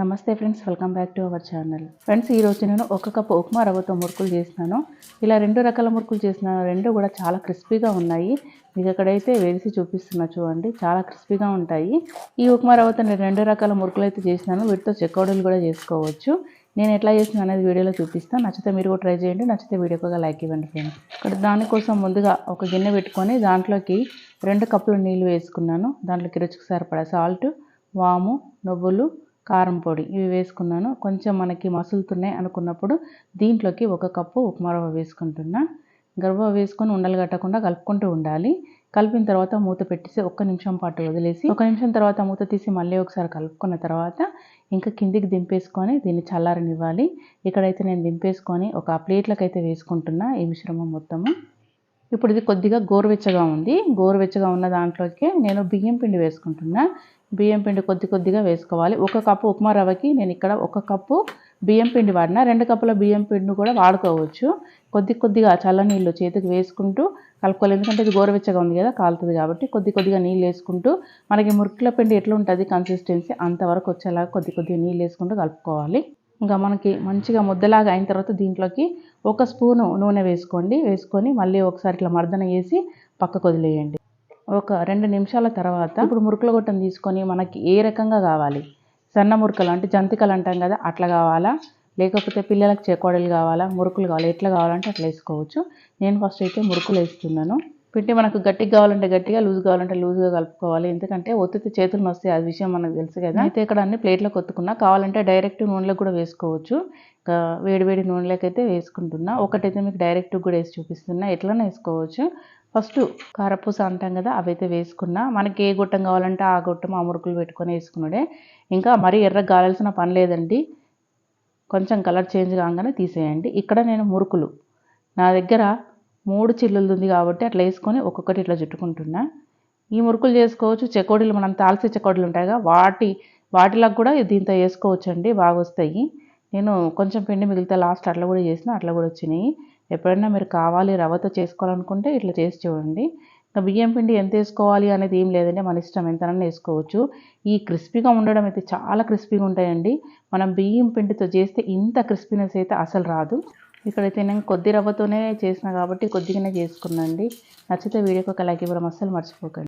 నమస్తే friends welcome back to our channel. Friends ఈరోజు నేను ఒక కప్పు ఉప్మా రవ్వతో మురుకులు చేసినాను. ఇలా రెండు రకాల మురుకులు చేసినాను రెండు కూడా చాలా క్రిస్పీగా ఉన్నాయి. మీకు ఎక్కడైతే వేసి చూపిస్తున్నా చూడండి చాలా క్రిస్పీగా ఉంటాయి. ఈ ఉప్మా రవ్వతో నేను రెండు రకాల మురుకులు అయితే చేసినాను. వీటితో చెక్కవడలు కూడా చేసుకోవచ్చు. నేను ఎట్లా చేసిన అనేది వీడియోలో చూపిస్తాను. నచ్చితే మీరు కూడా ట్రై చేయండి. నచ్చితే వీడియోకి ఒక లైక్ ఇవ్వండి ఫ్రెండ్స్. ఇక్కడ దానికోసం ముందుగా ఒక గిన్నె పెట్టుకొని దాంట్లోకి రెండు కప్పులు నీళ్ళు వేసుకున్నాను. దాంట్లోకి రుచికి సరిపడా సాల్ట్ వాము నువ్వులు కారం పొడి ఇవి వేసుకున్నాను. కొంచెం మనకి మసులుతున్నాయి అనుకున్నప్పుడు దీంట్లోకి ఒక కప్పు ఉప్మా రవ్వ వేసుకుంటున్నా. గర్వ వేసుకొని ఉండలు కట్టకుండా కలుపుకుంటూ ఉండాలి. కలిపిన తర్వాత మూత పెట్టేసి ఒక్క నిమిషం పాటు వదిలేసి ఒక నిమిషం తర్వాత మూత తీసి మళ్ళీ ఒకసారి కలుపుకున్న తర్వాత ఇంకా కిందికి దింపేసుకొని దీన్ని చల్లారనివ్వాలి. ఇక్కడైతే నేను దింపేసుకొని ఒక ప్లేట్లకు అయితే వేసుకుంటున్నా ఈ మిశ్రమం మొత్తము. ఇప్పుడు ఇది కొద్దిగా గోరువెచ్చగా ఉంది. గోరువెచ్చగా ఉన్న దాంట్లోకి నేను బియ్యం పిండి వేసుకుంటున్నా. బియ్యం పిండి కొద్ది కొద్దిగా వేసుకోవాలి. ఒక కప్పు ఉప్మా రవ్వకి నేను ఇక్కడ ఒక కప్పు బియ్యం పిండి వాడిన. రెండు కప్పుల బియ్యం పిండిని కూడా వాడుకోవచ్చు. కొద్ది కొద్దిగా చల్ల నీళ్ళు చేతికి వేసుకుంటూ కలుపుకోవాలి. ఎందుకంటే ఇది గోరువెచ్చగా ఉంది కదా కాలుతుంది కాబట్టి కొద్ది కొద్దిగా నీళ్ళు వేసుకుంటూ మనకి మురుకుల పిండి ఎట్లా ఉంటుంది కన్సిస్టెన్సీ అంతవరకు వచ్చేలాగా కొద్ది కొద్దిగా నీళ్ళు వేసుకుంటూ కలుపుకోవాలి. ఇంకా మనకి మంచిగా ముద్దలాగా అయిన తర్వాత దీంట్లోకి ఒక స్పూను నూనె వేసుకోండి. వేసుకొని మళ్ళీ ఒకసారి ఇట్లా మర్దన వేసి పక్కకు వదిలేయండి. ఒక రెండు నిమిషాల తర్వాత ఇప్పుడు మురుకుల గొట్టం తీసుకొని మనకి ఏ రకంగా కావాలి? సన్న మురుకలు అంటే జంతికలు అంటాం కదా అట్లా కావాలా? లేకపోతే పిల్లలకు చెకోడలు కావాలా? మురుకులు కావాలి. ఎట్లా కావాలంటే అట్లా వేసుకోవచ్చు. నేను ఫస్ట్ అయితే మురుకులు వేస్తున్నాను. పిండి మనకు గట్టిగా కావాలంటే గట్టిగా లూజ్ కావాలంటే లూజ్గా కలుపుకోవాలి. ఎందుకంటే ఒత్తితే చేతులు నొస్తాయి అది విషయం మనకు తెలుసు కదా. అయితే ఇక్కడ అన్ని ప్లేట్లో కొత్తుకున్నా కావాలంటే డైరెక్ట్ నూనెలో కూడా వేసుకోవచ్చు. ఇంకా వేడి వేడి నూనెలోకి అయితే వేసుకుంటున్నా. ఒకటైతే మీకు డైరెక్ట్ కూడా వేసి చూపిస్తున్నా. ఎట్లనే వేసుకోవచ్చు. ఫస్ట్ కారపూస అంటాం కదా అవైతే వేసుకున్నా. మనకి ఏ గొట్టం కావాలంటే ఆ గొట్టం ఆ మురుకులు పెట్టుకొని వేసుకున్నాడే. ఇంకా మరీ ఎర్ర కావాల్సిన పని లేదండి. కొంచెం కలర్ చేంజ్ కాగానే తీసేయండి. ఇక్కడ నేను మురుకులు. నా దగ్గర మూడు చిల్లులు ఉంది కాబట్టి అట్లా వేసుకొని ఒక్కొక్కటి ఇట్లా చుట్టుకుంటున్నా. ఈ మురుకులు చేసుకోవచ్చు. చెకోడీలు మనం తాల్సే చెకోడీలు ఉంటాయిగా వాటి వాటిలకు కూడా దీంతో వేసుకోవచ్చు అండి బాగా వస్తాయి. నేను కొంచెం పిండి మిగిలితే లాస్ట్ అట్లా కూడా చేసిన అట్లా కూడా వచ్చినాయి. ఎప్పుడైనా మీరు కావాలి రవ్వతో చేసుకోవాలనుకుంటే ఇట్లా చేసి చూడండి. ఇంకా బియ్యం పిండి ఎంత వేసుకోవాలి అనేది ఏం లేదండి. మన ఇష్టం ఎంతనన్నా వేసుకోవచ్చు. ఈ క్రిస్పీగా ఉండడం అయితే చాలా క్రిస్పీగా ఉంటాయండి. మనం బియ్యం పిండితో చేస్తే ఇంత క్రిస్పీనెస్ అయితే అసలు రాదు. ఇక్కడైతే నేను కొద్ది రవ్వతోనే చేసిన కాబట్టి కొద్దిగానే చేసుకున్నాండి నచ్చితే వీడియోకి ఒక లైక్ ఇవ్వడం అస్సలు మర్చిపోకండి.